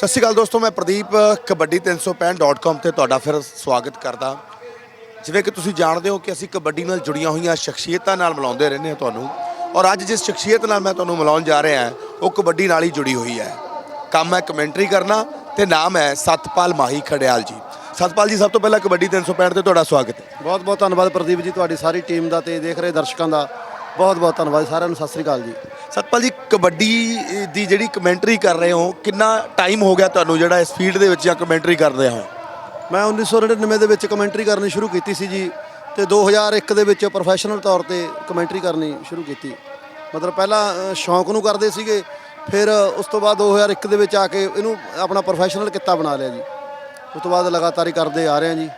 ਸਤਿ ਸ਼੍ਰੀ ਅਕਾਲ ਦੋਸਤੋ ਮੈਂ ਪ੍ਰਦੀਪ ਕਬੱਡੀ 365.com ਤੇ ਤੁਹਾਡਾ ਫਿਰ ਸਵਾਗਤ ਕਰਦਾ। ਜਿਵੇਂ ਕਿ ਤੁਸੀਂ ਜਾਣਦੇ ਹੋ ਕਿ ਅਸੀਂ ਕਬੱਡੀ ਨਾਲ ਜੁੜੀਆਂ ਹੋਈਆਂ ਸ਼ਖਸੀਅਤਾਂ ਨਾਲ ਮਿਲਾਉਂਦੇ ਰਹਿੰਦੇ ਹਾਂ ਤੁਹਾਨੂੰ। ਔਰ ਅੱਜ ਜਿਸ ਸ਼ਖਸੀਅਤ ਨਾਲ ਮੈਂ ਤੁਹਾਨੂੰ ਮਿਲਾਉਣ ਜਾ ਰਿਹਾ ਹਾਂ ਉਹ ਕਬੱਡੀ ਨਾਲ ਹੀ ਜੁੜੀ ਹੋਈ ਹੈ। ਕੰਮ ਹੈ ਕਮੈਂਟਰੀ ਕਰਨਾ ਤੇ ਨਾਮ ਹੈ ਸਤਪਾਲ ਮਾਹੀ ਖੜਿਆਲ ਜੀ। ਸਤਪਾਲ ਜੀ ਸਭ ਤੋਂ ਪਹਿਲਾਂ ਕਬੱਡੀ 365 ਤੇ ਤੁਹਾਡਾ ਸਵਾਗਤ ਹੈ। ਬਹੁਤ ਬਹੁਤ ਧੰਨਵਾਦ ਪ੍ਰਦੀਪ ਜੀ ਤੁਹਾਡੀ ਸਾਰੀ ਟੀਮ ਦਾ ਤੇ ਦੇਖ ਰਹੇ ਦਰਸ਼ਕਾਂ ਦਾ। ਬਹੁਤ ਬਹੁਤ ਧੰਨਵਾਦ ਸਾਰਿਆਂ ਨੂੰ ਸਤਿ ਸ੍ਰੀ ਅਕਾਲ ਜੀ। ਸਤਪਾਲ ਜੀ ਕਬੱਡੀ ਦੀ ਜਿਹੜੀ ਕਮੈਂਟਰੀ ਕਰ ਰਹੇ ਹੋ ਕਿੰਨਾ ਟਾਈਮ ਹੋ ਗਿਆ ਤੁਹਾਨੂੰ ਜਿਹੜਾ ਇਸ ਫੀਲਡ ਦੇ ਵਿੱਚ ਜਾਂ ਕਮੈਂਟਰੀ ਕਰਦੇ ਹੋ? ਮੈਂ 1999 ਦੇ ਵਿੱਚ ਕਮੈਂਟਰੀ ਕਰਨੀ ਸ਼ੁਰੂ ਕੀਤੀ ਸੀ ਜੀ ਤੇ 2001 ਦੇ ਵਿੱਚ ਪ੍ਰੋਫੈਸ਼ਨਲ ਤੌਰ ਤੇ ਕਮੈਂਟਰੀ ਕਰਨੀ ਸ਼ੁਰੂ ਕੀਤੀ। ਮਤਲਬ ਪਹਿਲਾਂ ਸ਼ੌਂਕ ਨੂੰ ਕਰਦੇ ਸੀਗੇ ਫਿਰ ਉਸ ਤੋਂ ਬਾਅਦ 2001 ਦੇ ਵਿੱਚ ਆ ਕੇ ਇਹਨੂੰ ਆਪਣਾ ਪ੍ਰੋਫੈਸ਼ਨਲ ਕਿੱਤਾ ਬਣਾ ਲਿਆ ਜੀ। ਉਸ ਤੋਂ ਬਾਅਦ ਲਗਾਤਾਰ ਹੀ ਕਰਦੇ ਆ ਰਹੇ ਹਾਂ ਜੀ।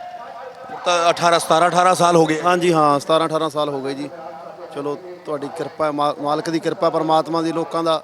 ਤਾਂ 18 17 18 ਸਾਲ ਹੋ ਗਏ। ਹਾਂਜੀ ਹਾਂ 17 18 ਸਾਲ ਹੋ ਗਏ ਜੀ। ਚਲੋ ਤੁਹਾਡੀ ਕਿਰਪਾ ਮਾ- ਮਾਲਕ ਦੀ ਕਿਰਪਾ ਪਰਮਾਤਮਾ ਦੀ ਲੋਕਾਂ ਦਾ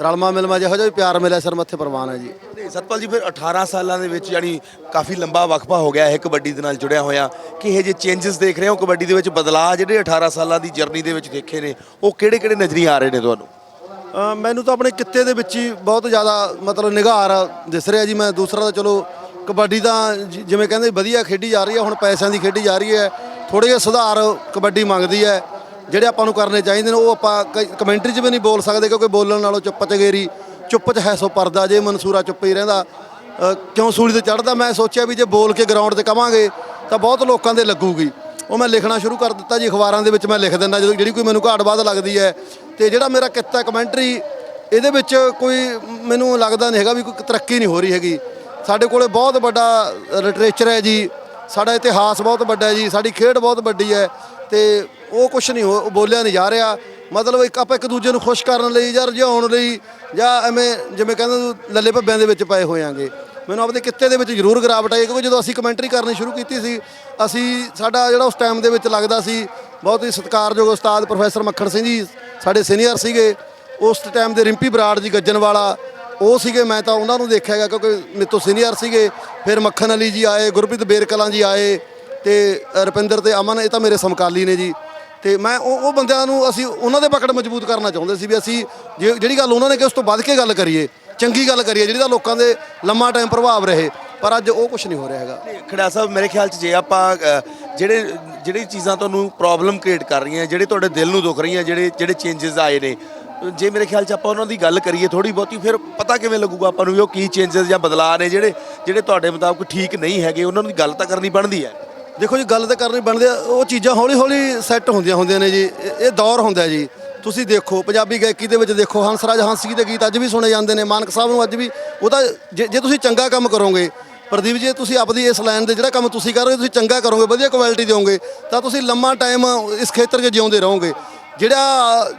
ਰਲਮਾ ਮਿਲਮਾ ਜਿਹੋ ਜਿਹਾ ਵੀ ਪਿਆਰ ਮਿਲਿਆ ਸਿਰ ਮੱਥੇ ਪ੍ਰਵਾਨ ਹੈ ਜੀ। ਨਹੀਂ ਸਤਪਾਲ ਜੀ ਫਿਰ 18 ਸਾਲਾਂ ਦੇ ਵਿੱਚ ਯਾਨੀ ਕਾਫੀ ਲੰਬਾ ਵਕਫਾ ਹੋ ਗਿਆ ਹੈ ਕਬੱਡੀ ਦੇ ਨਾਲ ਜੁੜਿਆ ਹੋਇਆ। ਕਿ ਇਹ ਜੇ ਚੇਂਜਸ ਦੇਖ ਰਹੇ ਹੋ ਕਬੱਡੀ ਦੇ ਵਿੱਚ? ਬਦਲਾਅ ਜਿਹੜੇ 18 ਸਾਲਾਂ ਦੀ ਜਰਨੀ ਦੇ ਵਿੱਚ ਦੇਖੇ ਨੇ ਉਹ ਕਿਹੜੇ ਕਿਹੜੇ ਨਜ਼ਰੀਏ ਆ ਰਹੇ ਨੇ ਤੁਹਾਨੂੰ? ਅ, ਮੈਨੂੰ ਤਾਂ ਆਪਣੇ ਕਿੱਤੇ ਦੇ ਵਿੱਚ ਹੀ ਬਹੁਤ ਜ਼ਿਆਦਾ ਮਤਲਬ ਨਿਗਾਰ ਦਿਸ ਰਿਹਾ ਜੀ ਮੈਂ। ਦੂਸਰਾ ਤਾਂ ਚਲੋ ਕਬੱਡੀ ਤਾਂ ਜਿ- ਜਿਵੇਂ ਕਹਿੰਦੇ ਵਧੀਆ ਖੇਡੀ ਜਾ ਰਹੀ ਹੈ ਹੁਣ ਪੈਸਿਆਂ ਦੀ ਖੇਡੀ ਜਾ ਰਹੀ ਹੈ। ਥੋੜੇ ਜਿਹੇ ਸੁਧਾਰ ਕਬੱਡੀ ਮੰਗਦੀ ਹੈ। ਜਿਹੜੇ ਆਪਾਂ ਨੂੰ ਕਰਨੇ ਚਾਹੀਦੇ ਨੇ, ਉਹ ਆਪਾਂ ਕ- ਕਮੈਂਟਰੀ 'ਚ ਵੀ ਨਹੀਂ ਬੋਲ ਸਕਦੇ ਕਿਉਂਕਿ ਬੋਲਣ ਨਾਲੋਂ ਚੁੱਪ ਚਗੇਰੀ ਚੁੱਪ 'ਚ ਹੈ ਸੋ ਪਰਦਾ, ਜੇ ਮਨਸੂਰਾ ਚੁੱਪ ਹੀ ਰਹਿੰਦਾ। ਕਿਉਂ ਸੂਲੀ ਤੇ ਚੜਦਾ ਮੈਂ ਸੋਚਿਆ ਵੀ ਜੇ ਬੋਲ ਕੇ ਗਰਾਊਂਡ ਤੇ ਕਵਾਂਗੇ, ਤਾਂ ਬਹੁਤ ਲੋਕਾਂ ਦੇ ਲੱਗੂਗੀ। ਉਹ ਮੈਂ ਲਿਖਣਾ ਸ਼ੁਰੂ ਕਰ ਦਿੱਤਾ ਜੀ, ਅਖਬਾਰਾਂ ਦੇ ਵਿੱਚ ਮੈਂ ਲਿਖ ਦਿੰਦਾ, ਜਦੋਂ ਜਿਹੜੀ ਕੋਈ ਮੈਨੂੰ ਘਾਟ ਬਾਦ ਲੱਗਦੀ ਹੈ। ਤੇ ਜਿਹੜਾ ਮੇਰਾ ਕਿੱਤਾ ਕਮੈਂਟਰੀ, ਇਹਦੇ ਵਿੱਚ ਕੋਈ ਮੈਨੂੰ ਲੱਗਦਾ ਨਹੀਂ ਹੈਗਾ ਵੀ ਕੋਈ ਤਰੱਕੀ ਨਹੀਂ ਹੋ ਰਹੀ ਹੈਗੀ। ਸਾਡੇ ਕੋਲੇ ਬਹੁਤ ਵੱਡਾ ਲਿਟਰੇਚਰ ਹੈ ਜੀ, ਸਾਡਾ ਇਤਿਹਾਸ ਬਹੁਤ ਵੱਡਾ ਹੈ ਜੀ, ਸਾਡੀ ਖੇਡ ਬਹੁਤ ਵੱਡੀ ਹੈ। ਤੇ ਉਹ ਕੁਝ ਨਹੀਂ ਹੋ, ਬੋਲਿਆ ਨਹੀਂ ਜਾ ਰਿਹਾ। ਮਤਲਬ ਇੱਕ ਆਪਾਂ ਇੱਕ ਦੂਜੇ ਨੂੰ ਖੁਸ਼ ਕਰਨ ਲਈ ਜਾਂ ਰਝਾਉਣ ਲਈ ਜਾਂ ਐਵੇਂ ਜਿਵੇਂ ਕਹਿੰਦੇ ਲੱਲੇ ਭੱਬਿਆਂ ਦੇ ਵਿੱਚ ਪਏ ਹੋਇਆਂਗੇ ਮੈਨੂੰ ਆਪਦੇ ਕਿੱਤੇ ਦੇ ਵਿੱਚ ਜ਼ਰੂਰ ਗਿਰਾਵਟ ਆਈ, ਕਿਉਂਕਿ ਜਦੋਂ ਅਸੀਂ ਕਮੈਂਟਰੀ ਕਰਨੀ ਸ਼ੁਰੂ ਕੀਤੀ ਸੀ, ਅਸੀਂ ਸਾਡਾ ਜਿਹੜਾ ਉਸ ਟਾਈਮ ਦੇ ਵਿੱਚ ਲੱਗਦਾ ਸੀ, ਬਹੁਤ ਹੀ ਸਤਿਕਾਰਯੋਗ ਉਸਤਾਦ ਪ੍ਰੋਫੈਸਰ ਮੱਖਣ ਸਿੰਘ ਜੀ ਸਾਡੇ ਸੀਨੀਅਰ ਸੀਗੇ। ਉਸ ਟਾਈਮ ਦੇ ਰਿੰਪੀ ਬਰਾੜ ਜੀ ਗੱਜਣ ਵਾਲਾ ਉਹ ਸੀਗੇ, ਮੈਂ ਤਾਂ ਉਹਨਾਂ ਨੂੰ ਦੇਖਿਆ ਹੈਗਾ, ਕਿਉਂਕਿ ਮੇਰੇ ਤੋਂ ਸੀਨੀਅਰ ਸੀਗੇ। ਫਿਰ ਮੱਖਣ ਅਲੀ ਜੀ ਆਏ, ਗੁਰਪ੍ਰੀਤ ਬੇਰਕਲਾਂ ਜੀ ਆਏ ਤੇ ਰੁਪਿੰਦਰ ਤੇ ਅਮਨ, ਇਹ ਤਾਂ ਮੇਰੇ ਸਮਕਾਲੀ ਨੇ ਜੀ। ਤੇ ਮੈਂ ਉਹ ਉਹ ਬੰਦਿਆਂ ਨੂੰ ਅਸੀਂ ਉਹਨਾਂ ਦੇ ਪਕੜ ਮਜ਼ਬੂਤ ਕਰਨਾ ਚਾਹੁੰਦੇ ਸੀ ਵੀ ਅਸੀਂ ਜੇ- ਜਿਹੜੀ ਗੱਲ ਉਹਨਾਂ ਨੇ ਕਿ ਉਸ ਤੋਂ ਵੱਧ ਕੇ ਗੱਲ ਕਰੀਏ ਚੰਗੀ ਗੱਲ ਕਰੀਏ ਜਿਹੜੀ ਤਾਂ ਲੋਕਾਂ ਦੇ ਲੰਮਾ ਟਾਈਮ ਪ੍ਰਭਾਵ ਰਹੇ ਪਰ ਅੱਜ ਉਹ ਕੁਝ ਨਹੀਂ ਹੋ ਰਿਹਾ ਹੈਗਾ। ਖੜਾ ਸਾਹਿਬ ਮੇਰੇ ਖਿਆਲ 'ਚ ਜੇ ਆਪਾਂ ਅ, ਜਿਹੜੇ ਜਿਹੜੀ ਚੀਜ਼ਾਂ ਤੁਹਾਨੂੰ ਪ੍ਰੋਬਲਮ ਕ੍ਰੀਏਟ ਕਰ ਰਹੀਆਂ ਜਿਹੜੇ ਤੁਹਾਡੇ ਦਿਲ ਨੂੰ ਦੁਖ ਰਹੀਆਂ ਜਿਹੜੇ ਜਿਹੜੇ ਚੇਂਜਸ ਆਏ ਨੇ ਜੇ ਮੇਰੇ ਖਿਆਲ 'ਚ ਆਪਾਂ ਉਹਨਾਂ ਦੀ ਗੱਲ ਕਰੀਏ ਥੋੜੀ ਬਹੁਤੀ ਫਿਰ ਪਤਾ ਕਿਵੇਂ ਲੱਗੂਗਾ ਆਪਾਂ ਨੂੰ ਵੀ ਉਹ ਕੀ ਚੇਂਜਸ ਜਾਂ ਬਦਲਾਅ ਨੇ ਜਿਹੜੇ ਜਿਹੜੇ ਤੁਹਾਡੇ ਮੁਤਾਬਕ ਠੀਕ ਨਹੀਂ ਹੈਗੇ ਉਹਨਾਂ ਦੀ ਗੱਲ ਤਾਂ ਕਰਨੀ ਬਣਦੀ ਹੈ। ਦੇਖੋ ਜੀ, ਗੱਲ ਤਾਂ ਕਰਨੀ ਬਣਦੀ ਆ, ਉਹ ਚੀਜ਼ਾਂ ਹੌਲੀ ਹੌਲੀ ਸੈੱਟ ਹੁੰਦੀਆਂ ਹੁੰਦੀਆਂ ਨੇ ਜੀ। ਇਹ- ਇਹ ਦੌਰ ਹੁੰਦਾ ਜੀ। ਤੁਸੀਂ ਦੇਖੋ, ਪੰਜਾਬੀ ਗਾਇਕੀ ਦੇ ਵਿੱਚ ਦੇਖੋ ਹੰਸਰਾਜ ਹੰਸੀ ਦੇ ਗੀਤ ਅੱਜ ਵੀ ਸੁਣੇ ਜਾਂਦੇ ਨੇ, ਮਾਨਕ ਸਾਹਿਬ ਨੂੰ ਅੱਜ ਵੀ। ਉਹ ਤਾਂ ਜੇ ਜੇ ਤੁਸੀਂ ਚੰਗਾ ਕੰਮ ਕਰੋਗੇ, ਪ੍ਰਦੀਪ ਜੀ, ਤੁਸੀਂ ਆਪਦੀ ਇਸ ਲਾਈਨ ਦੇ ਜਿਹੜਾ ਕੰਮ ਤੁਸੀਂ ਕਰ ਰਹੇ ਹੋ, ਤੁਸੀਂ ਚੰਗਾ ਕਰੋਗੇ, ਵਧੀਆ ਕੁਆਲਿਟੀ ਦਿਓਗੇ, ਤਾਂ ਤੁਸੀਂ ਲੰਮਾ ਟਾਈਮ ਇਸ ਖੇਤਰ 'ਚ ਜਿਉਂਦੇ ਰਹੋਗੇ। ਜਿਹੜਾ,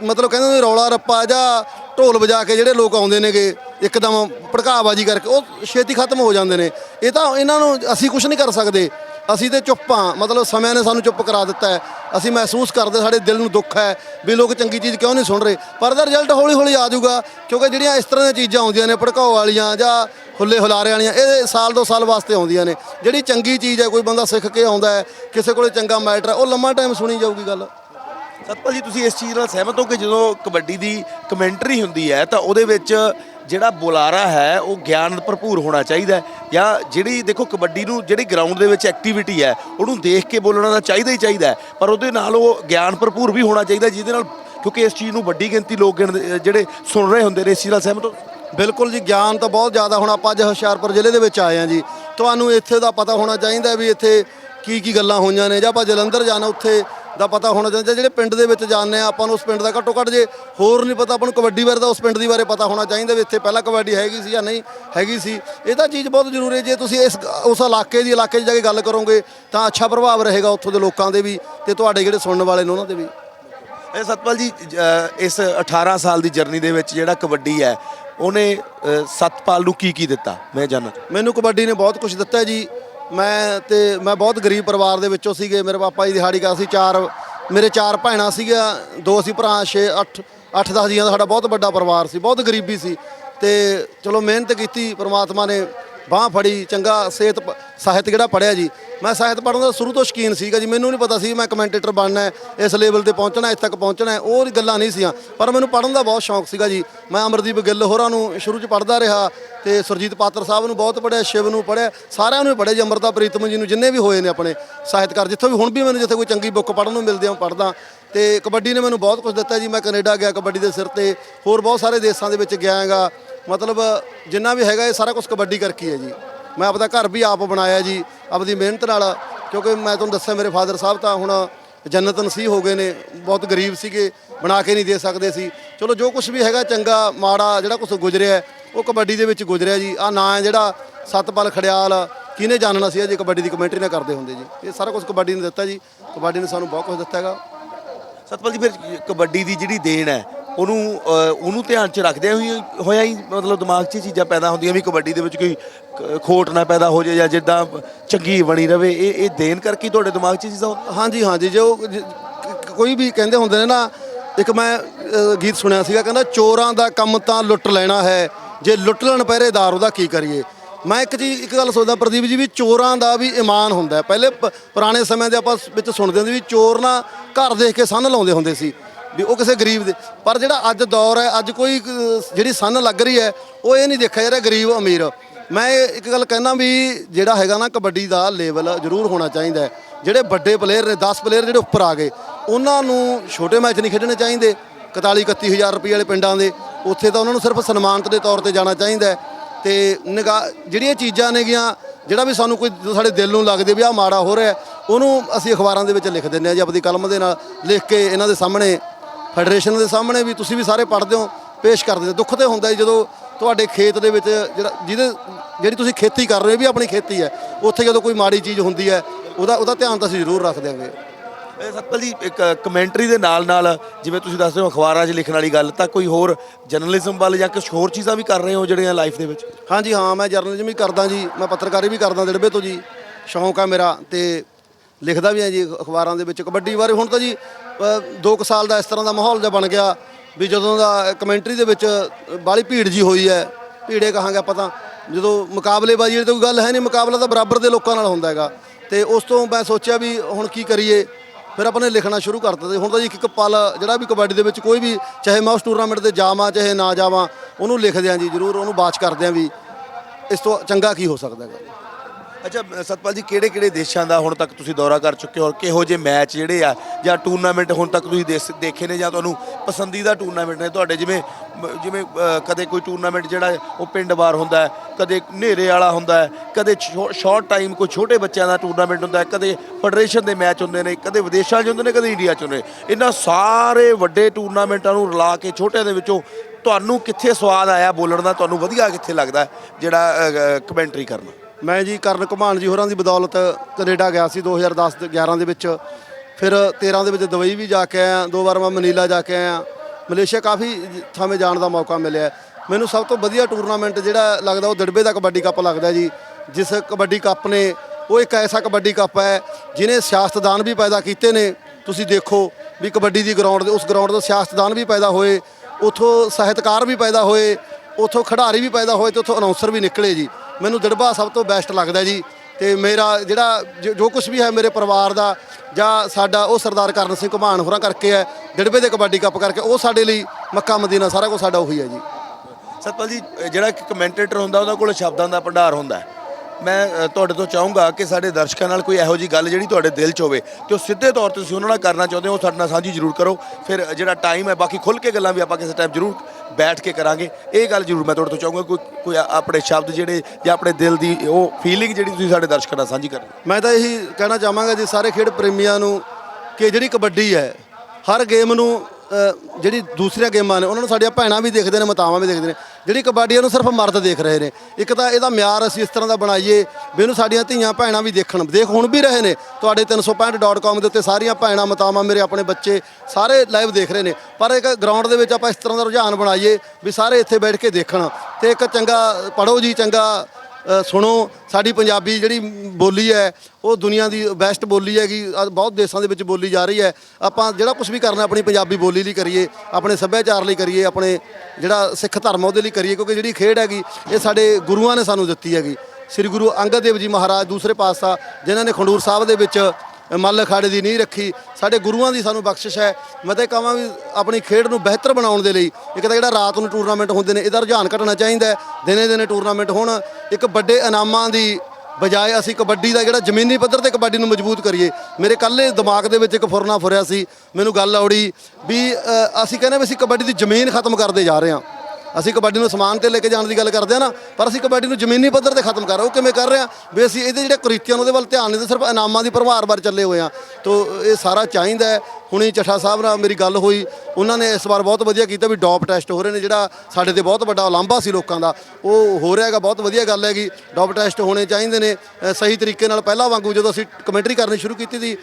ਮਤਲਬ ਕਹਿੰਦੇ ਨੇ ਰੌਲਾ ਰੱਪਾ ਜਾਂ ਢੋਲ ਵਜਾ ਕੇ ਜਿਹੜੇ ਲੋਕ ਆਉਂਦੇ ਨੇਗੇ, ਇੱਕਦਮ ਭੜਕਾਵਾਜੀ ਕਰਕੇ, ਉਹ ਛੇਤੀ ਖਤਮ ਹੋ ਜਾਂਦੇ ਨੇ। ਇਹ ਤਾਂ ਇਹਨਾਂ ਨੂੰ ਅਸੀਂ ਕੁਝ ਨਹੀਂ ਕਰ ਸਕਦੇ। ਅਸੀਂ ਤੇ ਚੁੱਪ ਹਾਂ। ਮਤਲਬ ਸਮਿਆਂ ਨੇ ਸਾਨੂੰ ਚੁੱਪ ਕਰਾ ਦਿੱਤਾ ਹੈ। ਅਸੀਂ ਮਹਿਸੂਸ ਕਰਦੇ ਸਾਡੇ ਦਿਲ ਨੂੰ ਦੁੱਖ ਹੈ ਵੀ ਲੋਕ ਚੰਗੀ ਚੀਜ਼ ਕਿਉਂ ਨਹੀਂ ਸੁਣ ਰਹੇ। ਪਰ ਦਾ ਰਿਜ਼ਲਟ ਹੌਲੀ ਹੌਲੀ ਆ ਜਾਊਗਾ, ਕਿਉਂਕਿ ਜਿਹੜੀਆਂ ਇਸ ਤਰ੍ਹਾਂ ਦੀਆਂ ਚੀਜ਼ਾਂ ਆਉਂਦੀਆਂ ਨੇ, ਭੜਕਾਓ ਵਾਲੀਆਂ ਜਾਂ ਹੁੱਲੇ ਹੁਲਾਰੇ ਵਾਲੀਆਂ, ਇਹ ਸਾਲ ਦੋ ਸਾਲ ਵਾਸਤੇ ਆਉਂਦੀਆਂ ਨੇ। ਜਿਹੜੀ ਚੰਗੀ ਚੀਜ਼ ਹੈ, ਕੋਈ ਬੰਦਾ ਸਿੱਖ ਕੇ ਆਉਂਦਾ ਹੈ, ਕਿਸੇ ਕੋਲੇ ਚੰਗਾ ਮੈਟਰ ਹੈ, ਉਹ ਲੰਮਾ ਟਾਈਮ ਸੁਣੀ ਜਾਊਗੀ ਗੱਲ। ਸਤਪਾਲ ਜੀ, ਤੁਸੀਂ ਇਸ ਚੀਜ਼ ਨਾਲ ਸਹਿਮਤ ਹੋ ਕਿ ਜਦੋਂ ਕਬੱਡੀ ਦੀ ਕਮੈਂਟਰੀ ਹੁੰਦੀ ਹੈ, ਤਾਂ ਉਹਦੇ ਵਿੱਚ ਜਿਹੜਾ ਬੁਲਾਰਾ ਹੈ, ਉਹ ਗਿਆਨ ਭਰਪੂਰ ਹੋਣਾ ਚਾਹੀਦਾ ਜਾਂ ਜਿਹੜੀ, ਦੇਖੋ ਕਬੱਡੀ ਨੂੰ ਜਿਹੜੀ ਗਰਾਊਂਡ ਦੇ ਵਿੱਚ ਐਕਟੀਵਿਟੀ ਹੈ, ਉਹਨੂੰ ਦੇਖ ਕੇ ਬੋਲਣਾ ਤਾਂ ਚਾਹੀਦਾ ਹੀ ਚਾਹੀਦਾ ਪਰ ਉਹਦੇ ਨਾਲ ਉਹ ਗਿਆਨ ਭਰਪੂਰ ਵੀ ਹੋਣਾ ਚਾਹੀਦਾ ਜਿਹਦੇ ਨਾਲ ਕਿਉਂਕਿ ਇਸ ਚੀਜ਼ ਨੂੰ ਵੱਡੀ ਗਿਣਤੀ ਲੋਕ ਗਿਣਦੇ- ਜਿਹੜੇ ਸੁਣ ਰਹੇ ਹੁੰਦੇ ਨੇ ਇਸ ਚੀਜ਼ ਨਾਲ ਸਹਿਮਤ ਹੋ ਬਿਲਕੁਲ ਜੀ, ਗਿਆਨ ਤਾਂ ਬਹੁਤ ਜ਼ਿਆਦਾ ਹੁਣ ਆਪਾਂ ਅੱਜ ਹੁਸ਼ਿਆਰਪੁਰ ਜ਼ਿਲ੍ਹੇ ਦੇ ਵਿੱਚ ਆਏ ਆ ਜੀ। ਤੁਹਾਨੂੰ ਇੱਥੇ ਦਾ ਪਤਾ ਹੋਣਾ ਚਾਹੀਦਾ ਵੀ ਇੱਥੇ ਕੀ ਕੀ ਗੱਲਾਂ ਹੋਈਆਂ ਨੇ, ਜਾਂ ਆਪਾਂ ਜਲੰਧਰ ਜਾਣਾ, ਉੱਥੇ ਦਾ ਪਤਾ ਹੋਣਾ ਚਾਹੀਦਾ ਜਿਹੜੇ ਪਿੰਡ ਦੇ ਵਿੱਚ ਜਾਂਦੇ ਆ ਆਪਾਂ ਨੂੰ ਉਸ ਪਿੰਡ ਦਾ ਘੱਟੋ ਘੱਟ ਜੇ ਹੋਰ ਨਹੀਂ ਪਤਾ ਆਪਾਂ ਨੂੰ ਕਬੱਡੀ ਬਾਰੇ ਤਾਂ ਉਸ ਪਿੰਡ ਦੀ ਬਾਰੇ ਪਤਾ ਹੋਣਾ ਚਾਹੀਦਾ ਵੀ ਇੱਥੇ ਪਹਿਲਾਂ ਕਬੱਡੀ ਹੈਗੀ ਸੀ ਜਾਂ ਨਹੀਂ ਹੈਗੀ ਸੀ। ਇਹ ਤਾਂ ਚੀਜ਼ ਬਹੁਤ ਜ਼ਰੂਰੀ ਹੈ ਜੇ ਤੁਸੀਂ ਇਸ ਉਸ ਇਲਾਕੇ ਦੀ ਇਲਾਕੇ 'ਚ ਜਾ ਕੇ ਗੱਲ ਕਰੋਗੇ ਤਾਂ ਅੱਛਾ ਪ੍ਰਭਾਵ ਰਹੇਗਾ ਉੱਥੋਂ ਦੇ ਲੋਕਾਂ ਦੇ ਵੀ ਤੇ ਤੁਹਾਡੇ ਜਿਹੜੇ ਸੁਣਨ ਵਾਲੇ ਨੇ ਉਹਨਾਂ ਦੇ ਵੀ। ਇਹ ਸਤਪਾਲ ਜੀ ਇਸ 18 ਸਾਲ ਦੀ ਜਰਨੀ ਦੇ ਵਿੱਚ ਜਿਹੜਾ ਕਬੱਡੀ ਹੈ ਉਹਨੇ ਸਤਪਾਲ ਨੂੰ ਕੀ ਕੀ ਦਿੱਤਾ? ਮੈਂ ਜਾਣਨਾ। ਮੈਨੂੰ ਕਬੱਡੀ ਨੇ ਬਹੁਤ ਕੁਝ ਦਿੱਤਾ ਜੀ। ਮੈਂ ਤੇ ਮੈਂ ਬਹੁਤ ਗਰੀਬ ਪਰਿਵਾਰ ਦੇ ਵਿੱਚੋਂ ਸੀਗੇ, ਮੇਰੇ ਪਾਪਾ ਜੀ ਦਿਹਾੜੀ ਕਰ ਸੀ ਚਾਰ, ਮੇਰੇ ਚਾਰ ਭੈਣਾਂ ਸੀਗੀਆਂ, ਦੋ ਅਸੀਂ ਭਰਾ 6 8 8 10 ਜੀਆਂ ਦਾ ਸਾਡਾ ਬਹੁਤ ਵੱਡਾ ਪਰਿਵਾਰ ਸੀ, ਬਹੁਤ ਗਰੀਬੀ ਸੀ ਤੇ ਚਲੋ ਮਿਹਨਤ ਕੀਤੀ, ਪ੍ਰਮਾਤਮਾ ਨੇ ਬਾਹ ਫੜੀ, ਚੰਗਾ ਸਿਹਤ ਸਾਹਿਤ ਜਿਹੜਾ ਪੜਿਆ ਜੀ? ਮੈਂ ਸਾਹਿਤ ਪੜ੍ਹਨ ਦਾ ਸ਼ੁਰੂ ਤੋਂ ਸ਼ੌਕੀਨ ਸੀਗਾ ਜੀ, ਮੈਨੂੰ ਨਹੀਂ ਪਤਾ ਸੀ ਮੈਂ ਕਮੈਂਟੇਟਰ ਬਣਨਾ ਹੈ, ਇਸ ਲੈਵਲ ਤੇ ਪਹੁੰਚਣਾ, ਇੱਥੇ ਤੱਕ ਪਹੁੰਚਣਾ ਹੈ, ਉਹ ਗੱਲਾਂ ਨਹੀਂ ਸੀਆਂ। ਪਰ ਮੈਨੂੰ ਪੜ੍ਹਨ ਦਾ ਬਹੁਤ ਸ਼ੌਂਕ ਸੀਗਾ ਜੀ। ਮੈਂ ਅਮਰਦੀਪ ਗਿੱਲ ਹੋਰਾਂ ਨੂੰ ਸ਼ੁਰੂ 'ਚ ਪੜ੍ਹਦਾ ਰਿਹਾ ਤੇ ਸੁਰਜੀਤ ਪਾਤਰ ਸਾਹਿਬ ਨੂੰ ਬਹੁਤ ਪੜ੍ਹਿਆ, ਸ਼ਿਵ ਨੂੰ ਪੜ੍ਹਿਆ, ਸਾਰਿਆਂ ਨੂੰ ਹੀ ਪੜ੍ਹਿਆ ਜੀ, ਅਮਰਤਾ ਪ੍ਰੀਤਮ ਜੀ ਨੂੰ ਜਿੰਨੇ ਵੀ ਹੋਏ ਨੇ ਆਪਣੇ ਸਾਹਿਤਕਾਰ, ਜਿੱਥੋਂ ਵੀ ਹੁਣ ਵੀ ਮੈਨੂੰ ਜਿੱਥੇ ਕੋਈ ਚੰਗੀ ਬੁੱਕ ਪੜ੍ਹਨ ਨੂੰ ਮਿਲਦੀ ਆ ਮੈਂ ਪੜ੍ਹਦਾ। ਤੇ ਕਬੱਡੀ ਨੇ ਮੈਨੂੰ ਬਹੁਤ ਕੁਝ ਦਿੱਤਾ ਜੀ। ਮੈਂ ਕੈਨੇਡਾ ਗਿਆ ਕਬੱਡੀ ਦੇ ਸਿਰ ਤੇ। ਹੋਰ ਬਹੁਤ ਸਾਰੇ ਦੇਸ਼ਾਂ ਦੇ ਵਿੱਚ ਗਿਆ ਹੈਗਾ ਮਤਲਬ ਜਿੰਨਾ ਵੀ ਹੈਗਾ ਇਹ ਸਾਰਾ ਕੁਝ ਕਬੱਡੀ ਕਰਕੇ ਹੈ ਜੀ। ਮੈਂ ਆਪਦਾ ਘਰ ਵੀ ਆਪ ਬਣਾਇਆ ਜੀ, ਆਪਦੀ ਮਿਹਨਤ ਨਾਲ। ਕਿਉਂਕਿ ਮੈਂ ਤੁਹਾਨੂੰ ਦੱਸਿਆ, ਮੇਰੇ ਫਾਦਰ ਸਾਹਿਬ ਤਾਂ ਹੁਣ ਜੰਨਤ ਨਸੀਬ ਹੋ ਗਏ ਨੇ। ਬਹੁਤ ਗਰੀਬ ਸੀਗੇ, ਬਣਾ ਕੇ ਨਹੀਂ ਦੇ ਸਕਦੇ ਸੀ। ਚਲੋ, ਜੋ ਕੁਝ ਵੀ ਹੈਗਾ ਚੰਗਾ, ਮਾੜਾ ਜਿਹੜਾ ਕੁਝ ਗੁਜ਼ਰਿਆ, ਉਹ ਕਬੱਡੀ ਦੇ ਵਿੱਚ ਗੁਜ਼ਰਿਆ ਜੀ। ਆ ਨਾਂ ਹੈ ਜਿਹੜਾ ਸਤਪਾਲ ਖੜਿਆਲ, ਕਿਹਨੇ ਜਾਣਨਾ ਸੀ? ਜੇ ਕਬੱਡੀ ਦੀ ਕਮੈਂਟਰੀ ਨਾ ਕਰਦੇ ਹੁੰਦੇ ਜੀ। ਇਹ ਸਾਰਾ ਕੁਝ ਕਬੱਡੀ ਨੇ ਦਿੱਤਾ ਜੀ। ਕਬੱਡੀ ਨੇ ਸਾਨੂੰ ਬਹੁਤ ਕੁਝ ਦਿੱਤਾ ਹੈਗਾ। ਸਤਪਾਲ ਜੀ, ਫਿਰ ਕਬੱਡੀ ਦੀ ਜਿਹੜੀ ਦੇਣ ਹੈ, ਉਹਨੂੰ ਉਹਨੂੰ ਧਿਆਨ 'ਚ ਰੱਖਦੇ ਹੋਈ ਹੋਇਆ ਹੀ, ਮਤਲਬ ਦਿਮਾਗ 'ਚ ਚੀਜ਼ਾਂ ਪੈਦਾ ਹੁੰਦੀਆਂ ਵੀ ਕਬੱਡੀ ਦੇ ਵਿੱਚ ਕੋਈ ਖੋਟ ਨਾ ਪੈਦਾ ਹੋ ਜਾਏ ਜਾਂ ਜਿੱਦਾਂ ਚੰਗੀ ਬਣੀ ਰਵੇ, ਇਹ ਇਹ ਦੇਣ ਕਰਕੇ ਤੁਹਾਡੇ ਦਿਮਾਗ 'ਚ ਚੀਜ਼ਾਂ ਹਾਂਜੀ ਹਾਂਜੀ, ਜੋ ਜ- ਕੋਈ ਵੀ ਕਹਿੰਦੇ ਹੁੰਦੇ ਨੇ ਨਾ, ਇੱਕ ਮੈਂ ਗੀਤ ਸੁਣਿਆ ਸੀਗਾ, ਕਹਿੰਦਾ ਚੋਰਾਂ ਦਾ ਕੰਮ ਤਾਂ ਲੁੱਟ ਲੈਣਾ ਹੈ, ਜੇ ਲੁੱਟ ਲੈਣ ਪਹਿਰੇਦਾਰ ਉਹਦਾ ਕੀ ਕਰੀਏ? ਮੈਂ ਇੱਕ ਚੀਜ਼ ਇੱਕ ਗੱਲ ਸੋਚਦਾ ਪ੍ਰਦੀਪ ਜੀ ਵੀ ਚੋਰਾਂ ਦਾ ਵੀ ਇਮਾਨ ਹੁੰਦਾ ਪਹਿਲੇ ਪ- ਪੁਰਾਣੇ ਸਮੇਂ ਦੇ ਆਪਾਂ ਵਿੱਚ ਸੁਣਦੇ ਹੁੰਦੇ ਵੀ ਚੋਰ ਨਾ ਘਰ ਦੇਖ ਕੇ ਸੰਨ ਲਾਉਂਦੇ ਹੁੰਦੇ ਸੀ ਵੀ ਉਹ ਕਿਸੇ ਗਰੀਬ ਦੇ, ਪਰ ਜਿਹੜਾ ਅੱਜ ਦੌਰ ਹੈ, ਅੱਜ ਕੋਈ ਜਿਹੜੀ ਸੰਨ ਲੱਗ ਰਹੀ ਹੈ, ਉਹ ਇਹ ਨਹੀਂ ਦੇਖਿਆ ਜਾ ਰਿਹਾ ਗਰੀਬ ਅਮੀਰ। ਮੈਂ ਇਹ ਇੱਕ ਗੱਲ ਕਹਿਣਾ ਵੀ ਜਿਹੜਾ ਹੈਗਾ ਨਾ ਕਬੱਡੀ ਦਾ ਲੈਵਲ ਜ਼ਰੂਰ ਹੋਣਾ ਚਾਹੀਦਾ ਹੈ। ਜਿਹੜੇ ਵੱਡੇ ਪਲੇਅਰ ਨੇ 10 ਪਲੇਅਰ ਜਿਹੜੇ ਉੱਪਰ ਆ ਗਏ, ਉਹਨਾਂ ਨੂੰ ਛੋਟੇ ਮੈਚ ਨਹੀਂ ਖੇਡਣੇ ਚਾਹੀਦੇ। 41 31000 ਰੁਪਏ ਵਾਲੇ ਪਿੰਡਾਂ ਦੇ, ਉੱਥੇ ਤਾਂ ਉਹਨਾਂ ਨੂੰ ਸਿਰਫ ਸਨਮਾਨਤ ਦੇ ਤੌਰ ਤੇ ਜਾਣਾ ਚਾਹੀਦਾ ਹੈ। ਤੇ ਨਿਗਾਹ ਜਿਹੜੀਆਂ ਚੀਜ਼ਾਂ ਨੇਗੀਆਂ ਜਿਹੜਾ ਵੀ ਸਾਨੂੰ ਕੋਈ ਸਾਡੇ ਦਿਲ ਨੂੰ ਲੱਗਦੇ ਵੀ ਆ ਮਾੜਾ ਹੋ ਰਿਹਾ, ਉਹਨੂੰ ਅਸੀਂ ਅਖਬਾਰਾਂ ਦੇ ਵਿੱਚ ਲਿਖ ਦਿੰਦੇ ਆ ਜੀ ਆਪਣੀ ਕਲਮ ਦੇ ਨਾਲ ਲਿਖ ਕੇ ਇਹਨਾਂ ਦੇ ਸਾਹਮਣੇ, ਫੈਡਰੇਸ਼ਨ ਦੇ ਸਾਹਮਣੇ ਵੀ ਤੁਸੀਂ ਵੀ ਸਾਰੇ ਪੜ੍ਹਦੇ ਹੋ, ਪੇਸ਼ ਕਰਦੇ ਹੋ। ਦੁੱਖ ਤੇ ਹੁੰਦਾ ਜਦੋਂ ਤੁਹਾਡੇ ਖੇਤ ਦੇ ਵਿੱਚ ਜਿਹੜਾ, ਜਿਹਦੇ, ਜਿਹੜੀ ਤੁਸੀਂ ਖੇਤੀ ਕਰ ਰਹੇ ਹੋ ਵੀ ਆਪਣੀ ਖੇਤੀ ਹੈ, ਉੱਥੇ ਜਦੋਂ ਕੋਈ ਮਾੜੀ ਚੀਜ਼ ਹੁੰਦੀ ਹੈ, ਉਹਦਾ ਉਹਦਾ ਧਿਆਨ ਤਾਂ ਅਸੀਂ ਜ਼ਰੂਰ ਰੱਖ ਦਿਆਂਗੇ। ਸਤਪਾਲ ਜੀ, ਇੱਕ ਕਮੈਂਟਰੀ ਦੇ ਨਾਲ ਨਾਲ ਜਿਵੇਂ ਤੁਸੀਂ ਦੱਸ ਰਹੇ ਹੋ ਅਖਬਾਰਾਂ 'ਚ ਲਿਖਣ ਵਾਲੀ ਗੱਲ, ਤਾਂ ਕੋਈ ਹੋਰ ਜਰਨਲਿਜ਼ਮ ਵੱਲ ਜਾਂ ਕੁਝ ਹੋਰ ਚੀਜ਼ਾਂ ਵੀ ਕਰ ਰਹੇ ਹੋ ਜਿਹੜੀਆਂ ਲਾਈਫ ਦੇ ਵਿੱਚ? ਹਾਂਜੀ, ਹਾਂ, ਮੈਂ ਜਰਨਲਿਜ਼ਮ ਵੀ ਕਰਦਾ ਜੀ, ਮੈਂ ਪੱਤਰਕਾਰੀ ਵੀ ਕਰਦਾ ਦਿੜਬੇ ਤੋਂ ਜੀ, ਸ਼ੌਂਕ ਆ ਮੇਰਾ ਤੇ ਲਿਖਦਾ ਵੀ ਹਾਂ ਜੀ ਅਖਬਾਰਾਂ ਦੇ ਵਿੱਚ। ਕਬੱਡੀ ਬਾਰੇ ਹੁਣ ਤਾਂ ਜੀ 2 ਸਾਲ ਦਾ ਇਸ ਤਰ੍ਹਾਂ ਦਾ ਮਾਹੌਲ ਜਿਹਾ ਬਣ ਗਿਆ ਵੀ ਜਦੋਂ ਦਾ ਕਮੈਂਟਰੀ ਦੇ ਵਿੱਚ ਬਾਲੀ ਭੀੜ ਜੀ ਹੋਈ ਹੈ, ਭੀੜੇ ਕਹਾਂਗੇ ਆਪਾਂ ਤਾਂ, ਜਦੋਂ ਮੁਕਾਬਲੇਬਾਜ਼ੀ ਵਾਲੀ ਕੋਈ ਗੱਲ ਹੈ ਨਹੀਂ, ਮੁਕਾਬਲਾ ਤਾਂ ਬਰਾਬਰ ਦੇ ਲੋਕਾਂ ਨਾਲ ਹੁੰਦਾ ਹੈਗਾ। ਤੇ ਉਸ ਤੋਂ ਮੈਂ ਸੋਚਿਆ ਵੀ ਹੁਣ ਕੀ ਕਰੀਏ ਫਿਰ ਆਪਾਂ ਨੇ ਲਿਖਣਾ ਸ਼ੁਰੂ ਕਰ ਦਿੱਤਾ ਹੁਣ ਤਾਂ ਜੀ ਇੱਕ ਇੱਕ ਪਲ ਜਿਹੜਾ ਵੀ ਕਬੱਡੀ ਦੇ ਵਿੱਚ ਕੋਈ ਵੀ ਚਾਹੇ ਮੈਂ ਉਸ ਟੂਰਨਾਮੈਂਟ ਤੇ ਜਾਵਾਂ, ਚਾਹੇ ਨਾ ਜਾਵਾਂ, ਉਹਨੂੰ ਲਿਖਦੇ ਆਂ ਜੀ ਜ਼ਰੂਰ, ਉਹਨੂੰ ਬਾਚ ਕਰਦੇ ਆਂ ਵੀ ਇਸ ਤੋਂ ਚੰਗਾ ਕੀ ਹੋ ਸਕਦਾ ਹੈਗਾ। ਅੱਛਾ ਸਤਪਾਲ ਜੀ ਕਿਹੜੇ ਕਿਹੜੇ ਦੇਸ਼ਾਂ ਦਾ ਹੁਣ ਤੱਕ ਤੁਸੀਂ ਦੌਰਾ ਕਰ ਚੁੱਕੇ ਹੋ ਔਰ ਕਿਹੋ ਜਿਹੇ ਮੈਚ ਜਿਹੜੇ ਆ ਜਾਂ ਟੂਰਨਾਮੈਂਟ ਹੁਣ ਤੱਕ ਤੁਸੀਂ ਦੇਸ- ਦੇਖੇ ਨੇ ਜਾਂ ਤੁਹਾਨੂੰ ਪਸੰਦੀਦਾ ਟੂਰਨਾਮੈਂਟ ਨੇ? ਤੁਹਾਡੇ ਜਿਵੇਂ ਮ- ਜਿਵੇਂ ਅ, ਕਦੇ ਕੋਈ ਟੂਰਨਾਮੈਂਟ ਜਿਹੜਾ ਹੈ ਉਹ ਪਿੰਡ ਵਾਰ ਹੁੰਦਾ ਹੈ ਕਦੇ ਹਨੇਰੇ ਵਾਲਾ ਹੁੰਦਾ ਹੈ ਕਦੇ ਸ਼ਾਰਟ ਟਾਈਮ ਕੋਈ ਛੋਟੇ ਬੱਚਿਆਂ ਦਾ ਟੂਰਨਾਮੈਂਟ ਹੁੰਦਾ ਹੈ ਕਦੇ ਫੈਡਰੇਸ਼ਨ ਦੇ ਮੈਚ ਹੁੰਦੇ ਨੇ ਕਦੇ ਵਿਦੇਸ਼ਾਂ 'ਚ ਹੁੰਦੇ ਨੇ ਕਦੇ ਇੰਡੀਆ 'ਚ ਹੁੰਦੇ ਨੇ। ਇਹਨਾਂ ਸਾਰੇ ਵੱਡੇ ਟੂਰਨਾਮੈਂਟਾਂ ਨੂੰ ਰਲਾ ਕੇ ਛੋਟਿਆਂ ਦੇ ਵਿੱਚੋਂ ਤੁਹਾਨੂੰ ਕਿੱਥੇ ਸਵਾਦ ਆਇਆ ਬੋਲਣ ਦਾ? ਤੁਹਾਨੂੰ ਵਧੀਆ ਕਿੱਥੇ ਲੱਗਦਾ ਹੈ ਜਿਹੜਾ ਕਮੈਂਟਰੀ ਕਰਨਾ? ਮੈਂ ਜੀ ਕਰਨ ਘੁਮਾਣ ਜੀ ਹੋਰਾਂ ਦੀ ਬਦੌਲਤ ਕੈਨੇਡਾ ਗਿਆ ਸੀ 2010 ਦੇ 11 ਦੇ ਵਿੱਚ। ਫਿਰ 13 ਦੇ ਵਿੱਚ ਦੁਬਈ ਵੀ ਜਾ ਕੇ ਆਇਆ, ਦੋ ਵਾਰ ਮੈਂ ਮਨੀਲਾ ਜਾ ਕੇ ਆਇਆ। ਮਲੇਸ਼ੀਆ ਕਾਫੀ ਥਾਵੇਂ ਜਾਣ ਦਾ ਮੌਕਾ ਮਿਲਿਆ। ਮੈਨੂੰ ਸਭ ਤੋਂ ਵਧੀਆ ਟੂਰਨਾਮੈਂਟ ਜਿਹੜਾ ਲੱਗਦਾ ਉਹ ਦੜਬੇ ਦਾ ਕਬੱਡੀ ਕੱਪ ਲੱਗਦਾ ਜੀ, ਜਿਸ ਕਬੱਡੀ ਕੱਪ ਨੇ, ਉਹ ਇੱਕ ਐਸਾ ਕਬੱਡੀ ਕੱਪ ਹੈ ਜਿਨੇ ਸਿਆਸਤਦਾਨ ਵੀ ਪੈਦਾ ਕੀਤੇ ਨੇ। ਤੁਸੀਂ ਦੇਖੋ ਵੀ ਕਬੱਡੀ ਦੀ ਗਰਾਊਂਡ ਦੇ, ਉਸ ਗਰਾਊਂਡ ਤੋਂ ਸਿਆਸਤਦਾਨ ਵੀ ਪੈਦਾ ਹੋਏ, ਉਥੋਂ ਸਾਹਿਤਕਾਰ ਵੀ ਪੈਦਾ ਹੋਏ, ਉਥੋਂ ਖਿਡਾਰੀ ਵੀ ਪੈਦਾ ਹੋਏ ਤੇ ਉਥੋਂ ਅਨਾਉਂਸਰ ਵੀ ਨਿਕਲੇ ਜੀ। ਮੈਨੂੰ ਦੜਬਾ ਸਭ ਤੋਂ ਬੈਸਟ ਲੱਗਦਾ ਜੀ। ਤੇ ਮੇਰਾ ਜਿਹੜਾ ਜੋ- ਜੋ ਕੁਝ ਵੀ ਹੈ ਮੇਰੇ ਪਰਿਵਾਰ ਦਾ ਜਾਂ ਸਾਡਾ ਉਹ ਸਰਦਾਰ ਕਰਨ ਸਿੰਘ ਘੁਮਾਣ ਹੋਰਾਂ ਕਰਕੇ ਹੈ, ਦੜਬੇ ਦੇ ਕਬੱਡੀ ਕੱਪ ਕਰਕੇ, ਉਹ ਸਾਡੇ ਲਈ ਮੱਕਾ ਮਦੀਨਾ ਸਾਰਾ ਕੁਝ ਸਾਡਾ ਉਹੀ ਹੈ ਜੀ। ਸਤਪਾਲ ਜੀ ਜਿਹੜਾ ਇੱਕ ਕਮੈਂਟੇਟਰ ਹੁੰਦਾ, ਉਹਦਾ ਕੋਲ ਸ਼ਬਦਾਂ ਦਾ ਭੰਡਾਰ ਹੁੰਦਾ ਮੈਂ ਤੁਹਾਡੇ ਤੋਂ ਚਾਹੂੰਗਾ ਕਿ ਸਾਡੇ ਦਰਸ਼ਕਾਂ ਨਾਲ ਕੋਈ ਇਹੋ ਜੀ ਗੱਲ ਜਿਹੜੀ ਤੁਹਾਡੇ ਦਿਲ 'ਚ ਹੋਵੇ, ਤੇ ਉਹ ਸਿੱਧੇ ਤੌਰ ਤੇ ਤੁਸੀਂ ਉਹਨਾਂ ਨਾਲ ਕਰਨਾ ਚਾਹੁੰਦੇ ਹੋ, ਉਹ ਸਾਡੇ ਨਾਲ ਸਾਂਝੀ ਜ਼ਰੂਰ ਕਰੋ। ਫਿਰ ਜਿਹੜਾ ਟਾਈਮ ਹੈ, ਬਾਕੀ ਖੁੱਲ ਕੇ ਗੱਲਾਂ ਵੀ ਆਪਾਂ ਕਿਸੇ ਟਾਈਮ ਜ਼ਰੂਰ ਬੈਠ ਕੇ ਕਰਾਂਗੇ। ਇਹ ਗੱਲ ਜ਼ਰੂਰ ਮੈਂ ਤੁਹਾਡੇ ਤੋਂ ਚਾਹੂੰਗਾ ਕੋਈ ਕੋਈ ਆਪਣੇ ਸ਼ਬਦ ਜਿਹੜੇ ਜਾਂ ਆਪਣੇ ਦਿਲ ਦੀ ਉਹ ਫੀਲਿੰਗ ਜਿਹੜੀ ਤੁਸੀਂ ਸਾਡੇ ਦਰਸ਼ਕਾਂ ਨਾਲ ਸਾਂਝੀ ਕਰਨੀ। ਮੈਂ ਤਾਂ ਇਹੀ ਕਹਿਣਾ ਚਾਹਾਂਗਾ ਜੀ, ਸਾਰੇ ਖੇਡ ਪ੍ਰੇਮੀਆਂ ਨੂੰ ਕਿ ਜਿਹੜੀ ਕਬੱਡੀ ਹੈ, ਹਰ ਗੇਮ ਨੂੰ ਜਿਹੜੀ ਦੂਸਰੀਆਂ ਗੇਮਾਂ ਨੇ, ਉਹਨਾਂ ਨੂੰ ਸਾਡੀਆਂ ਭੈਣਾਂ ਵੀ ਦੇਖਦੇ ਨੇ, ਮਾਤਾਵਾਂ ਵੀ ਦੇਖਦੇ ਨੇ। ਜਿਹੜੀ ਕਬੱਡੀ ਉਹਨੂੰ ਸਿਰਫ ਮਰਦ ਦੇਖ ਰਹੇ ਨੇ। ਇੱਕ ਤਾਂ ਇਹਦਾ ਮਿਆਰ ਅਸੀਂ ਇਸ ਤਰ੍ਹਾਂ ਦਾ ਬਣਾਈਏ ਵੀ ਇਹਨੂੰ ਸਾਡੀਆਂ ਧੀਆਂ ਭੈਣਾਂ ਵੀ ਦੇਖਣ। ਦੇਖ ਹੁਣ ਵੀ ਰਹੇ ਨੇ। ਤੁਹਾਡੇ 365.com ਦੇ ਉੱਤੇ ਸਾਰੀਆਂ ਭੈਣਾਂ, ਮਾਤਾਵਾਂ, ਮੇਰੇ ਆਪਣੇ ਬੱਚੇ ਸਾਰੇ ਲਾਈਵ ਦੇਖ ਰਹੇ ਨੇ। ਪਰ ਇੱਕ ਗਰਾਊਂਡ ਦੇ ਵਿੱਚ ਆਪਾਂ ਇਸ ਤਰ੍ਹਾਂ ਦਾ ਰੁਝਾਨ ਬਣਾਈਏ ਵੀ ਸਾਰੇ ਇੱਥੇ ਬੈਠ ਕੇ ਦੇਖਣ। ਤੇ ਇੱਕ ਚੰਗਾ ਪੜੋ ਜੀ, ਚੰਗਾ ਸੁਣੋ, ਸਾਡੀ ਪੰਜਾਬੀ ਜਿਹੜੀ ਬੋਲੀ ਹੈ, ਉਹ ਦੁਨੀਆ ਦੀ ਬੈਸਟ ਬੋਲੀ ਹੈਗੀ ਬਹੁਤ ਦੇਸ਼ਾਂ ਦੇ ਵਿੱਚ ਬੋਲੀ ਜਾ ਰਹੀ ਹੈ। ਆਪਾਂ ਜਿਹੜਾ ਕੁਝ ਵੀ ਕਰਨਾ, ਆਪਣੀ ਪੰਜਾਬੀ ਬੋਲੀ ਲਈ ਕਰੀਏ, ਆਪਣੇ ਸੱਭਿਆਚਾਰ ਲਈ ਕਰੀਏ, ਆਪਣੇ ਜਿਹੜਾ ਸਿੱਖ ਧਰਮ ਉਹਦੇ ਲਈ ਕਰੀਏ, ਕਿਉਂਕਿ ਜਿਹੜੀ ਖੇਡ ਹੈਗੀ, ਇਹ ਸਾਡੇ ਗੁਰੂਆਂ ਨੇ ਸਾਨੂੰ ਦਿੱਤੀ ਹੈਗੀ। ਸ੍ਰੀ ਗੁਰੂ ਅੰਗਦ ਦੇਵ ਜੀ ਮਹਾਰਾਜ, ਦੂਸਰੇ ਪਾਸਾ ਜਿਨ੍ਹਾਂ ਨੇ ਖੰਡੂਰ ਸਾਹਿਬ ਦੇ ਵਿੱਚ ਮੱਲ ਅਖਾੜੇ ਦੀ ਨੀਂਹ ਰੱਖੀ। ਸਾਡੇ ਗੁਰੂਆਂ ਦੀ ਸਾਨੂੰ ਬਖਸ਼ਿਸ਼ ਹੈ। ਮੈਂ ਤਾਂ ਕਹਾਂ ਵੀ ਆਪਣੀ ਖੇਡ ਨੂੰ ਬਿਹਤਰ ਬਣਾਉਣ ਦੇ ਲਈ ਇੱਕ ਤਾਂ ਜਿਹੜਾ ਰਾਤ ਨੂੰ ਟੂਰਨਾਮੈਂਟ ਹੁੰਦੇ ਨੇ, ਇਹਦਾ ਰੁਝਾਨ ਘਟਣਾ ਚਾਹੀਦਾ ਦਿਨੇ ਦਿਨੇ ਟੂਰਨਾਮੈਂਟ ਹੋਣ। ਇੱਕ ਵੱਡੇ ਇਨਾਮਾਂ ਦੀ ਬਜਾਏ ਅਸੀਂ ਕਬੱਡੀ ਦਾ ਜਿਹੜਾ ਜ਼ਮੀਨੀ ਪੱਧਰ ਤੇ ਕਬੱਡੀ ਨੂੰ ਮਜ਼ਬੂਤ ਕਰੀਏ। ਮੇਰੇ ਕੱਲੇ ਦਿਮਾਗ ਦੇ ਵਿੱਚ ਇੱਕ ਫੁਰਨਾ ਫੁਰਿਆ ਸੀ। ਮੈਨੂੰ ਗੱਲ ਆਉੜੀ ਵੀ ਅਸੀਂ ਕਹਿੰਦੇ ਵੀ ਅਸੀਂ ਕਬੱਡੀ ਦੀ ਜ਼ਮੀਨ ਖਤਮ ਕਰਦੇ ਜਾ ਰਹੇ ਹਾਂ। ਅਸੀਂ ਕਬੱਡੀ ਨੂੰ ਸਮਾਨ ਤੇ ਲੈ ਕੇ ਜਾਣ ਦੀ ਗੱਲ ਕਰਦੇ ਆ ਨਾ ਪਰ ਅਸੀਂ ਕਬੱਡੀ ਨੂੰ ਜ਼ਮੀਨੀ ਪੱਧਰ ਤੇ ਖਤਮ ਕਰ ਰਹੇ ਉਹ ਕਿਵੇਂ ਕਰ ਰਹੇ ਆ? ਵੀ ਅਸੀਂ ਇਹਦੇ ਜਿਹੜੇ ਕੁਰੀਤੀਆਂ ਨੂੰ ਉਹਦੇ ਵੱਲ ਧਿਆਨ ਨਹੀਂ ਦੇ ਸਿਰਫ ਇਨਾਮਾਂ ਦੀ ਭਰਮਾਰ ਬਾਰ ਚੱਲੇ ਹੋਏ ਆ। ਤੋ ਇਹ ਸਾਰਾ ਚਾਹੀਦਾ ਹੈ। ਹੁਣੀ ਚੱਠਾ ਸਾਹਿਬ ਨਾਲ ਮੇਰੀ ਗੱਲ ਹੋਈ। ਉਹਨਾਂ ਨੇ ਇਸ ਵਾਰ ਬਹੁਤ ਵਧੀਆ ਕੀਤਾ ਵੀ ਡੌਪ ਟੈਸਟ ਹੋ ਰਹੇ ਨੇ ਜਿਹੜਾ ਸਾਡੇ ਤੇ ਬਹੁਤ ਵੱਡਾ ਉਲਾਂਭਾ ਸੀ ਲੋਕਾਂ ਦਾ। ਉਹ ਹੋ ਰਿਹਾ ਹੈਗਾ ਬਹੁਤ ਵਧੀਆ ਗੱਲ ਹੈਗੀ। ਡੌਪ ਟੈਸਟ ਹੋਣੇ ਚਾਹੀਦੇ ਨੇ। ਅ, ਸਹੀ ਤਰੀਕੇ ਨਾਲ ਪਹਿਲਾਂ ਵਾਂਗੂ ਜਦੋਂ ਅਸੀਂ ਕਮੈਂਟਰੀ ਕਰਨੀ ਸ਼ੁਰੂ ਕੀਤੀ ਸੀ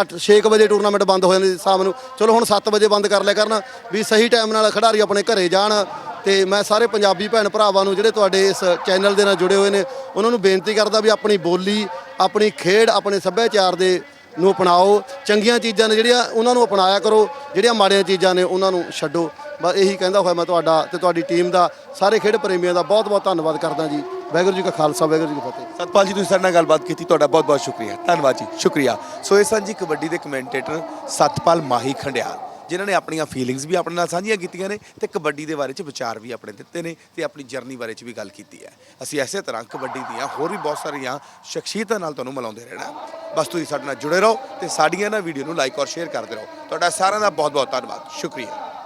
8 6 ਵਜੇ ਟੂਰਨਾਮੈਂਟ ਬੰਦ ਹੋ ਜਾਂਦੇ ਸੀ ਸ਼ਾਮ ਨੂੰ। ਚਲੋ ਹੁਣ 7 ਵਜੇ ਬੰਦ ਕਰ ਲਿਆ ਕਰਨ ਵੀ ਸਹੀ ਟਾਈਮ ਨਾਲ ਖਿਡਾਰੀ ਆਪਣੇ ਘਰੇ ਜਾਣ। ਤੇ ਮੈਂ ਸਾਰੇ ਪੰਜਾਬੀ ਭੈਣ ਭਰਾਵਾਂ ਨੂੰ ਜਿਹੜੇ ਤੁਹਾਡੇ ਇਸ ਚੈਨਲ ਦੇ ਨਾਲ ਜੁੜੇ ਹੋਏ ਨੇ, ਉਹਨਾਂ ਨੂੰ ਬੇਨਤੀ ਕਰਦਾ ਵੀ ਆਪਣੀ ਬੋਲੀ, ਆਪਣੀ ਖੇਡ, ਆਪਣੇ ਸੱਭਿਆਚਾਰ ਦੇ ਨੂੰ ਅਪਣਾਓ। ਚੰਗੀਆਂ ਚੀਜ਼ਾਂ ਨੇ ਜਿਹੜੀਆਂ ਉਹਨਾਂ ਨੂੰ ਅਪਣਾਇਆ ਕਰੋ, ਜਿਹੜੀਆਂ ਮਾੜੀਆਂ ਚੀਜ਼ਾਂ ਨੇ ਉਹਨਾਂ ਨੂੰ ਛੱਡੋ। ਬਸ ਇਹੀ ਕਹਿੰਦਾ ਹੋਇਆ ਮੈਂ ਤੁਹਾਡਾ ਤੇ ਤੁਹਾਡੀ ਟੀਮ ਦਾ, ਸਾਰੇ ਖੇਡ ਪ੍ਰੇਮੀਆਂ ਦਾ ਬਹੁਤ ਬਹੁਤ ਧੰਨਵਾਦ ਕਰਦਾ ਜੀ। ਵਾਹਿਗੁਰੂ ਜੀ ਕਾ ਖਾਲਸਾ, ਵਾਹਿਗੁਰੂ ਜੀ ਕੀ ਫਤਿਹ। ਸਤਪਾਲ ਜੀ, ਤੁਸੀਂ ਸਾਡੇ ਨਾਲ ਗੱਲਬਾਤ ਕੀਤੀ, ਤੁਹਾਡਾ ਬਹੁਤ ਬਹੁਤ ਸ਼ੁਕਰੀਆ। ਧੰਨਵਾਦ ਜੀ, ਸ਼ੁਕਰੀਆ। ਸੋ ਇਹ ਸਨ ਜੀ ਕਬੱਡੀ ਦੇ ਕਮੈਂਟੇਟਰ ਸਤਪਾਲ ਮਾਹੀ ਖੰਡਿਆਲ। ਜਿਨ੍ਹਾਂ ਨੇ ਆਪਣੀਆਂ ਫੀਲਿੰਗਸ ਵੀ ਆਪਣੇ ਨਾਲ ਸਾਂਝੀਆਂ ਕੀਤੀਆਂ ਨੇ ਤੇ ਕਬੱਡੀ ਦੇ ਬਾਰੇ ਚ ਵਿਚਾਰ ਵੀ ਆਪਣੇ ਦਿੱਤੇ ਨੇ ਤੇ ਆਪਣੀ ਜਰਨੀ ਬਾਰੇ ਚ ਵੀ ਗੱਲ ਕੀਤੀ ਹੈ। ਅਸੀਂ ਐਸੇ ਤਰ੍ਹਾਂ ਕਬੱਡੀ ਦੀਆਂ ਹੋਰ ਵੀ ਬਹੁਤ ਸਾਰੀਆਂ ਸ਼ਖਸੀਅਤਾਂ ਨਾਲ ਤੁਹਾਨੂੰ ਮਿਲਾਉਂਦੇ ਰਹਿਣਾ ਬਸ ਤੁਸੀਂ ਸਾਡੇ ਨਾਲ ਜੁੜੇ ਰਹੋ ਤੇ ਸਾਡੀਆਂ ਨਾ ਵੀਡੀਓ ਨੂੰ ਲਾਈਕ ਔਰ ਸ਼ੇਅਰ ਕਰਦੇ ਰਹੋ। ਤੁਹਾਡਾ ਸਾਰਿਆਂ ਦਾ ਬਹੁਤ ਬਹੁਤ ਧੰਨਵਾਦ। ਸ਼ੁਕਰੀਆ।